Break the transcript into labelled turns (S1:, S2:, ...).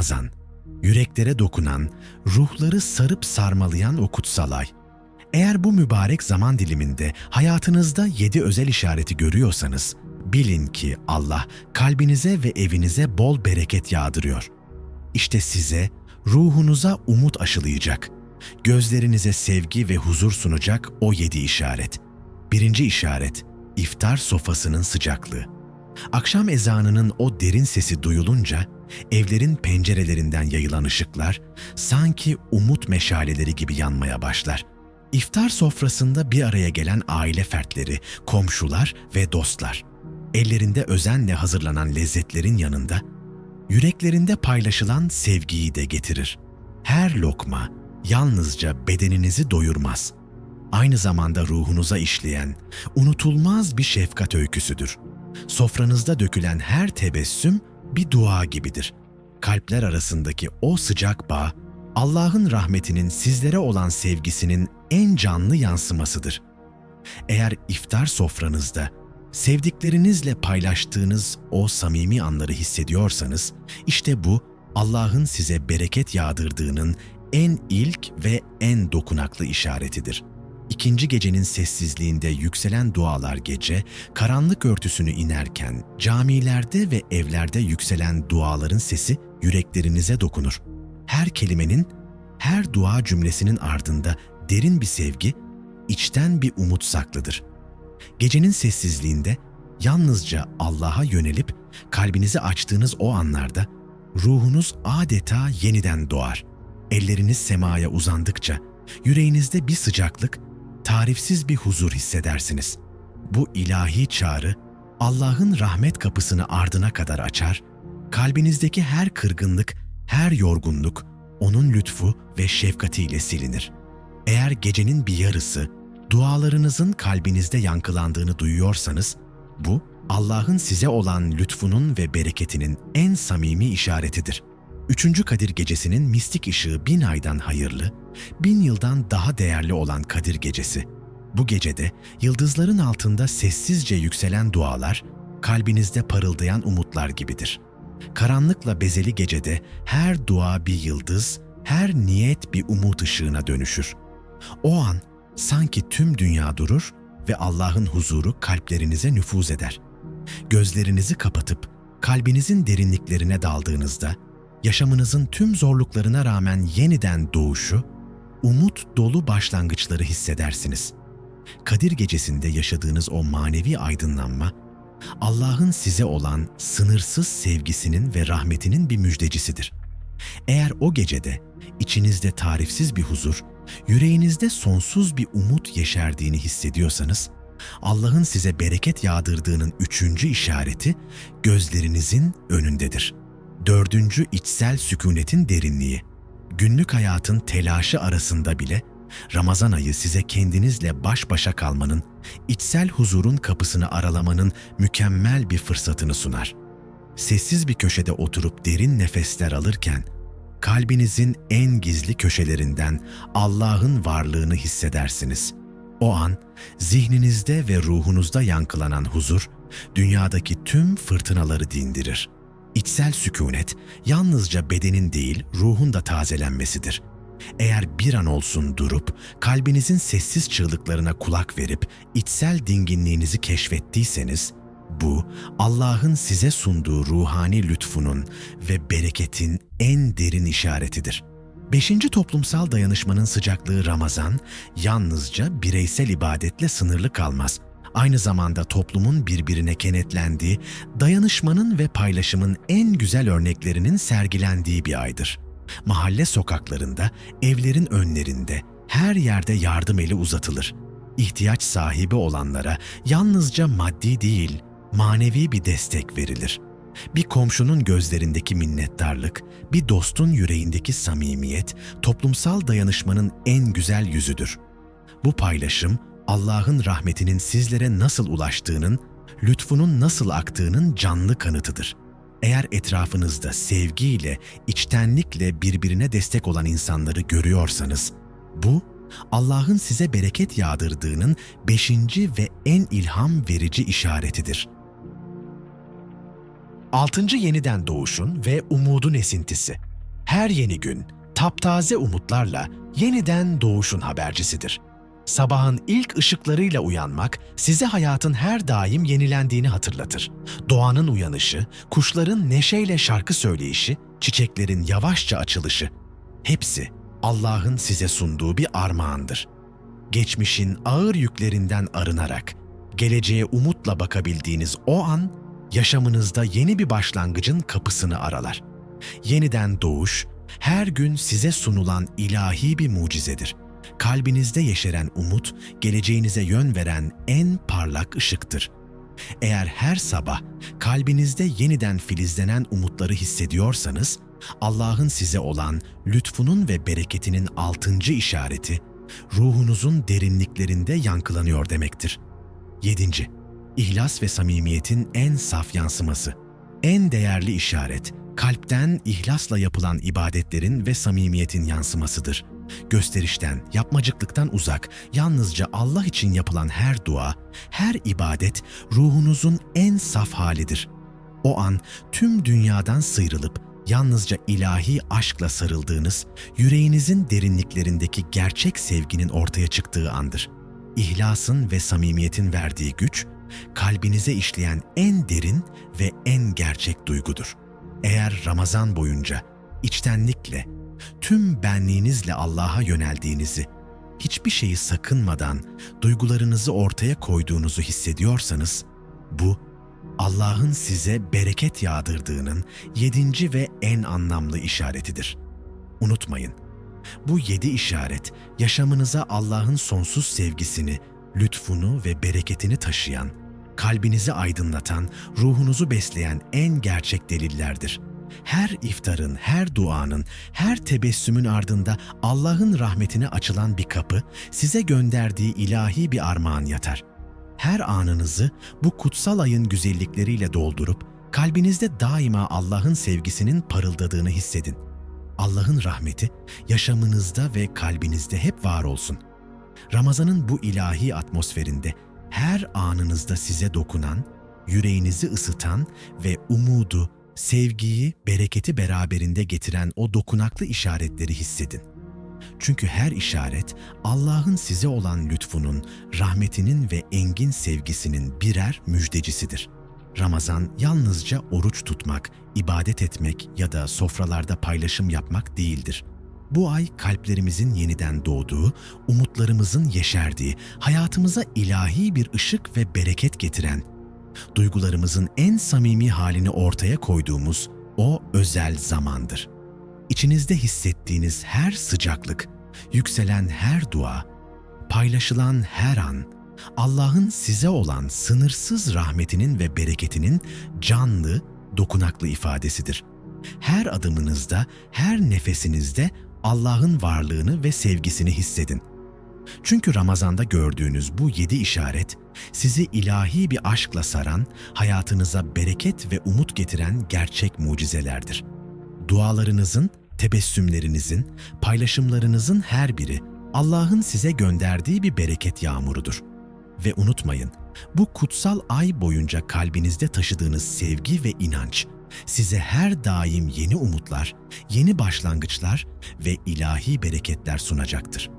S1: Ramazan, yüreklere dokunan, ruhları sarıp sarmalayan o kutsal ay. Eğer bu mübarek zaman diliminde hayatınızda yedi özel işareti görüyorsanız, bilin ki Allah kalbinize ve evinize bol bereket yağdırıyor. İşte size, ruhunuza umut aşılayacak, gözlerinize sevgi ve huzur sunacak o yedi işaret. Birinci işaret, iftar sofasının sıcaklığı. Akşam ezanının o derin sesi duyulunca, evlerin pencerelerinden yayılan ışıklar sanki umut meşaleleri gibi yanmaya başlar. İftar sofrasında bir araya gelen aile fertleri, komşular ve dostlar. Ellerinde özenle hazırlanan lezzetlerin yanında, yüreklerinde paylaşılan sevgiyi de getirir. Her lokma yalnızca bedeninizi doyurmaz. Aynı zamanda ruhunuza işleyen, unutulmaz bir şefkat öyküsüdür. Sofranızda dökülen her tebessüm bir dua gibidir. Kalpler arasındaki o sıcak bağ, Allah'ın rahmetinin sizlere olan sevgisinin en canlı yansımasıdır. Eğer iftar sofranızda sevdiklerinizle paylaştığınız o samimi anları hissediyorsanız, işte bu Allah'ın size bereket yağdırdığının en ilk ve en dokunaklı işaretidir. İkinci gecenin sessizliğinde yükselen dualar gece, karanlık örtüsünü inerken camilerde ve evlerde yükselen duaların sesi yüreklerinize dokunur. Her kelimenin, her dua cümlesinin ardında derin bir sevgi, içten bir umut saklıdır. Gecenin sessizliğinde yalnızca Allah'a yönelip kalbinizi açtığınız o anlarda ruhunuz adeta yeniden doğar. Elleriniz semaya uzandıkça yüreğinizde bir sıcaklık, tarifsiz bir huzur hissedersiniz. Bu ilahi çağrı Allah'ın rahmet kapısını ardına kadar açar, kalbinizdeki her kırgınlık, her yorgunluk onun lütfu ve şefkatiyle silinir. Eğer gecenin bir yarısı dualarınızın kalbinizde yankılandığını duyuyorsanız, bu Allah'ın size olan lütfunun ve bereketinin en samimi işaretidir. Üçüncü Kadir Gecesi'nin mistik ışığı bin aydan hayırlı, bin yıldan daha değerli olan Kadir Gecesi. Bu gecede yıldızların altında sessizce yükselen dualar, kalbinizde parıldayan umutlar gibidir. Karanlıkla bezeli gecede her dua bir yıldız, her niyet bir umut ışığına dönüşür. O an sanki tüm dünya durur ve Allah'ın huzuru kalplerinize nüfuz eder. Gözlerinizi kapatıp kalbinizin derinliklerine daldığınızda, yaşamınızın tüm zorluklarına rağmen yeniden doğuşu, umut dolu başlangıçları hissedersiniz. Kadir gecesinde yaşadığınız o manevi aydınlanma, Allah'ın size olan sınırsız sevgisinin ve rahmetinin bir müjdecisidir. Eğer o gecede içinizde tarifsiz bir huzur, yüreğinizde sonsuz bir umut yeşerdiğini hissediyorsanız, Allah'ın size bereket yağdırdığının üçüncü işareti gözlerinizin önündedir. Dördüncü içsel sükunetin derinliği. Günlük hayatın telaşı arasında bile Ramazan ayı size kendinizle baş başa kalmanın, içsel huzurun kapısını aralamanın mükemmel bir fırsatını sunar. Sessiz bir köşede oturup derin nefesler alırken, kalbinizin en gizli köşelerinden Allah'ın varlığını hissedersiniz. O an zihninizde ve ruhunuzda yankılanan huzur, dünyadaki tüm fırtınaları dindirir. İçsel sükunet yalnızca bedenin değil, ruhun da tazelenmesidir. Eğer bir an olsun durup kalbinizin sessiz çığlıklarına kulak verip içsel dinginliğinizi keşfettiyseniz, bu Allah'ın size sunduğu ruhani lütfunun ve bereketin en derin işaretidir. Beşinci toplumsal dayanışmanın sıcaklığı Ramazan, yalnızca bireysel ibadetle sınırlı kalmaz. Aynı zamanda toplumun birbirine kenetlendiği, dayanışmanın ve paylaşımın en güzel örneklerinin sergilendiği bir aydır. Mahalle sokaklarında, evlerin önlerinde, her yerde yardım eli uzatılır. İhtiyaç sahibi olanlara yalnızca maddi değil, manevi bir destek verilir. Bir komşunun gözlerindeki minnettarlık, bir dostun yüreğindeki samimiyet, toplumsal dayanışmanın en güzel yüzüdür. Bu paylaşım, Allah'ın rahmetinin sizlere nasıl ulaştığının, lütfunun nasıl aktığının canlı kanıtıdır. Eğer etrafınızda sevgiyle, içtenlikle birbirine destek olan insanları görüyorsanız, bu Allah'ın size bereket yağdırdığının beşinci ve en ilham verici işaretidir. Altıncı yeniden doğuşun ve umudun esintisi. her yeni gün taptaze umutlarla yeniden doğuşun habercisidir. Sabahın ilk ışıklarıyla uyanmak size hayatın her daim yenilendiğini hatırlatır. Doğanın uyanışı, kuşların neşeyle şarkı söyleyişi, çiçeklerin yavaşça açılışı hepsi Allah'ın size sunduğu bir armağandır. Geçmişin ağır yüklerinden arınarak geleceğe umutla bakabildiğiniz o an yaşamınızda yeni bir başlangıcın kapısını aralar. Yeniden doğuş her gün size sunulan ilahi bir mucizedir. Kalbinizde yeşeren umut, geleceğinize yön veren en parlak ışıktır. Eğer her sabah kalbinizde yeniden filizlenen umutları hissediyorsanız, Allah'ın size olan lütfunun ve bereketinin altıncı işareti, ruhunuzun derinliklerinde yankılanıyor demektir. 7. İhlas ve samimiyetin en saf yansıması. En değerli işaret, kalpten ihlasla yapılan ibadetlerin ve samimiyetin yansımasıdır. Gösterişten, yapmacıklıktan uzak, yalnızca Allah için yapılan her dua, her ibadet ruhunuzun en saf halidir. O an tüm dünyadan sıyrılıp yalnızca ilahi aşkla sarıldığınız, yüreğinizin derinliklerindeki gerçek sevginin ortaya çıktığı andır. İhlasın ve samimiyetin verdiği güç, kalbinize işleyen en derin ve en gerçek duygudur. Eğer Ramazan boyunca içtenlikle, tüm benliğinizle Allah'a yöneldiğinizi, hiçbir şeyi sakınmadan duygularınızı ortaya koyduğunuzu hissediyorsanız, bu Allah'ın size bereket yağdırdığının yedinci ve en anlamlı işaretidir. Unutmayın, bu yedi işaret yaşamınıza Allah'ın sonsuz sevgisini, lütfunu ve bereketini taşıyan, kalbinizi aydınlatan, ruhunuzu besleyen en gerçek delillerdir. Her iftarın, her duanın, her tebessümün ardında Allah'ın rahmetine açılan bir kapı, size gönderdiği ilahi bir armağan yatar. Her anınızı bu kutsal ayın güzellikleriyle doldurup, kalbinizde daima Allah'ın sevgisinin parıldadığını hissedin. Allah'ın rahmeti yaşamınızda ve kalbinizde hep var olsun. Ramazan'ın bu ilahi atmosferinde her anınızda size dokunan, yüreğinizi ısıtan ve umudu, sevgiyi, bereketi beraberinde getiren o dokunaklı işaretleri hissedin. Çünkü her işaret Allah'ın size olan lütfunun, rahmetinin ve engin sevgisinin birer müjdecisidir. Ramazan yalnızca oruç tutmak, ibadet etmek ya da sofralarda paylaşım yapmak değildir. Bu ay kalplerimizin yeniden doğduğu, umutlarımızın yeşerdiği, hayatımıza ilahi bir ışık ve bereket getiren, duygularımızın en samimi halini ortaya koyduğumuz o özel zamandır. İçinizde hissettiğiniz her sıcaklık, yükselen her dua, paylaşılan her an, Allah'ın size olan sınırsız rahmetinin ve bereketinin canlı, dokunaklı ifadesidir. Her adımınızda, her nefesinizde Allah'ın varlığını ve sevgisini hissedin. Çünkü Ramazan'da gördüğünüz bu yedi işaret, sizi ilahi bir aşkla saran, hayatınıza bereket ve umut getiren gerçek mucizelerdir. Dualarınızın, tebessümlerinizin, paylaşımlarınızın her biri Allah'ın size gönderdiği bir bereket yağmurudur. Ve unutmayın, bu kutsal ay boyunca kalbinizde taşıdığınız sevgi ve inanç size her daim yeni umutlar, yeni başlangıçlar ve ilahi bereketler sunacaktır.